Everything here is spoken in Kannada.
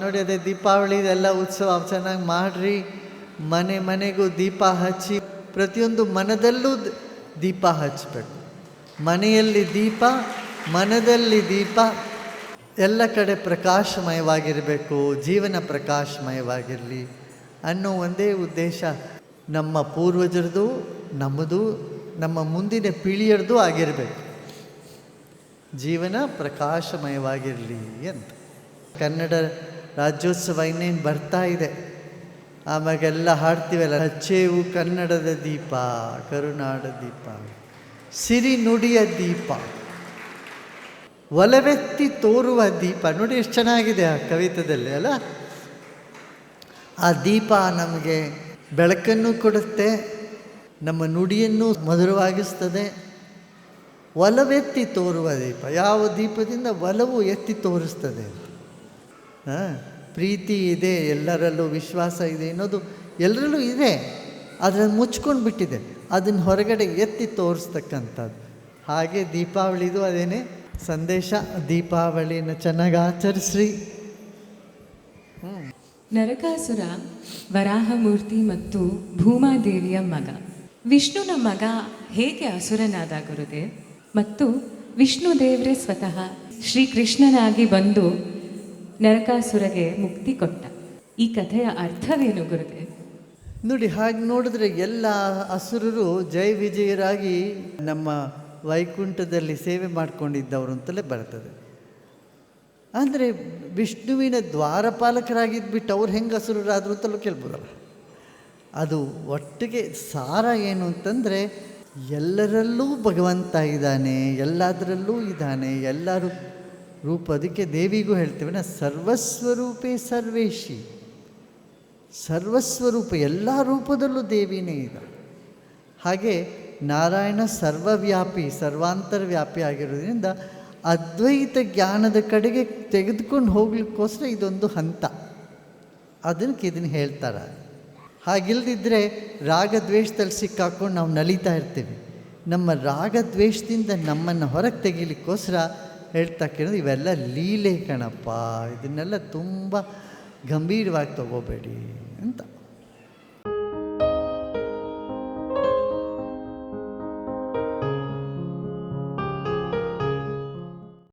ನೋಡಿ ಅದೇ ದೀಪಾವಳಿ ಇದೆಲ್ಲ ಉತ್ಸವ ಚೆನ್ನಾಗಿ ಮಾಡ್ರಿ. ಮನೆ ಮನೆಗೂ ದೀಪ ಹಚ್ಚಿ ಪ್ರತಿಯೊಂದು ಮನದಲ್ಲೂ ದೀಪ ಹಚ್ಚಬೇಕು ಮನೆಯಲ್ಲಿ ದೀಪ, ಮನದಲ್ಲಿ ದೀಪ, ಎಲ್ಲ ಕಡೆ ಪ್ರಕಾಶಮಯವಾಗಿರಬೇಕು, ಜೀವನ ಪ್ರಕಾಶಮಯವಾಗಿರಲಿ ಅನ್ನೋ ಒಂದೇ ಉದ್ದೇಶ ನಮ್ಮ ಪೂರ್ವಜರದು, ನಮ್ಮದು, ನಮ್ಮ ಮುಂದಿನ ಪೀಳಿಯರದು ಆಗಿರಬೇಕು. ಜೀವನ ಪ್ರಕಾಶಮಯವಾಗಿರಲಿ ಅಂತ. ಕನ್ನಡ ರಾಜ್ಯೋತ್ಸವ ಇನ್ನೇನು ಬರ್ತಾ ಇದೆ. ಆಮೇಲೆಲ್ಲ ಹಾಡ್ತೀವಲ್ಲ, ಹಚ್ಚೇವು ಕನ್ನಡದ ದೀಪ, ಕರುನಾಡ ದೀಪ, ಸಿರಿ ನುಡಿಯ ದೀಪ ಒಲವೆತ್ತಿ ತೋರುವ ದೀಪ. ನೋಡಿ ಎಷ್ಟು ಚೆನ್ನಾಗಿದೆ ಆ ಕವಿತದಲ್ಲಿ, ಅಲ್ಲ? ಆ ದೀಪ ನಮಗೆ ಬೆಳಕನ್ನು ಕೊಡುತ್ತೆ, ನಮ್ಮ ನುಡಿಯನ್ನು ಮಧುರವಾಗಿಸ್ತದೆ. ಒಲವೆತ್ತಿ ತೋರುವ ದೀಪ, ಯಾವ ದೀಪದಿಂದ ಒಲವು ಎತ್ತಿ ತೋರಿಸ್ತದೆ ಪ್ರೀತಿ ಇದೆ, ಎಲ್ಲರಲ್ಲೂ ವಿಶ್ವಾಸ ಇದೆ ಅನ್ನೋದು ಎಲ್ಲರಲ್ಲೂ ಇದೆ. ಅದನ್ನು ಮುಚ್ಕೊಂಡು ಬಿಟ್ಟಿದೆ ಅದನ್ನ ಹೊರಗಡೆ ಎತ್ತಿ ತೋರಿಸ್ತಕ್ಕಂಥದ್ದು. ಹಾಗೆ ದೀಪಾವಳಿದು ಅದೇನೇ? ಸಂದೇಶ, ದೀಪಾವಳಿನ ಚೆನ್ನಾಗಿ ಆಚರಿಸ್ರಿ ನರಕಾಸುರ, ವರಾಹಮೂರ್ತಿ ಮತ್ತು ಭೂಮಾದೇವಿಯ ಮಗ. ವಿಷ್ಣುನ ಮಗ ಹೇಗೆ ಅಸುರನಾದ ಗುರುದೇವ್ ಮತ್ತು ವಿಷ್ಣು ದೇವರೇ ಸ್ವತಃ ಶ್ರೀಕೃಷ್ಣನಾಗಿ ಬಂದು ನರಕಾಸುರಗೆ ಮುಕ್ತಿ ಕೊಟ್ಟ. ಈ ಕಥೆಯ ಅರ್ಥವೇನು ಗುರುದೇವ್ ನೋಡಿ, ಹಾಗೆ ನೋಡಿದ್ರೆ ಎಲ್ಲ ಅಸುರರು ಜೈ ವಿಜಯರಾಗಿ ನಮ್ಮ ವೈಕುಂಠದಲ್ಲಿ ಸೇವೆ ಮಾಡಿಕೊಂಡಿದ್ದವರು ಅಂತಲೇ ಬರ್ತದೆ. ಅಂದರೆ ವಿಷ್ಣುವಿನ ದ್ವಾರಪಾಲಕರಾಗಿದ್ಬಿಟ್ಟು ಅವ್ರು ಹೆಂಗೆ ಅಸುರರಾದರು ಅಂತಲೂ ಕೇಳ್ಬೋದಲ್ಲ. ಅದು ಒಟ್ಟಿಗೆ ಸಾರ ಏನು ಅಂತಂದರೆ, ಎಲ್ಲರಲ್ಲೂ ಭಗವಂತ ಇದ್ದಾನೆ, ಎಲ್ಲದರಲ್ಲೂ ಇದ್ದಾನೆ, ಎಲ್ಲರೂ ರೂಪ ಅದಕ್ಕೆ ದೇವಿಗೂ ಹೇಳ್ತೇವೆ ನಾ ಸರ್ವಸ್ವರೂಪೇ ಸರ್ವೇಶಿ. ಸರ್ವಸ್ವರೂಪ ಎಲ್ಲ ರೂಪದಲ್ಲೂ ದೇವಿನೇ ಇದೆ. ಹಾಗೆ ನಾರಾಯಣ ಸರ್ವವ್ಯಾಪಿ, ಸರ್ವಾಂತರ್ವ್ಯಾಪಿ ಆಗಿರೋದ್ರಿಂದ ಅದ್ವೈತ ಜ್ಞಾನದ ಕಡೆಗೆ ತೆಗೆದುಕೊಂಡು ಹೋಗ್ಲಿಕ್ಕೋಸ್ಕರ ಇದೊಂದು ಹಂತ. ಅದಕ್ಕೆ ಇದನ್ನು ಹೇಳ್ತಾರೆ. ಹಾಗಿಲ್ದಿದ್ರೆ ರಾಗದ್ವೇಷದಲ್ಲಿ ಸಿಕ್ಕಾಕೊಂಡು ನಾವು ನಲಿತಾ ಇರ್ತೀವಿ. ನಮ್ಮ ರಾಗದ್ವೇಷದಿಂದ ನಮ್ಮನ್ನು ಹೊರಗೆ ತೆಗಿಲಿಕ್ಕೋಸ್ಕರ ಹೇಳ್ತಾ ಕೇಳಿದ್ರೆ ಇವೆಲ್ಲ ಲೀಲೆ ಕಣಪ್ಪ ಇದನ್ನೆಲ್ಲ ತುಂಬ ಗಂಭೀರವಾಗಿ ತಗೋಬೇಡಿ ಅಂತ.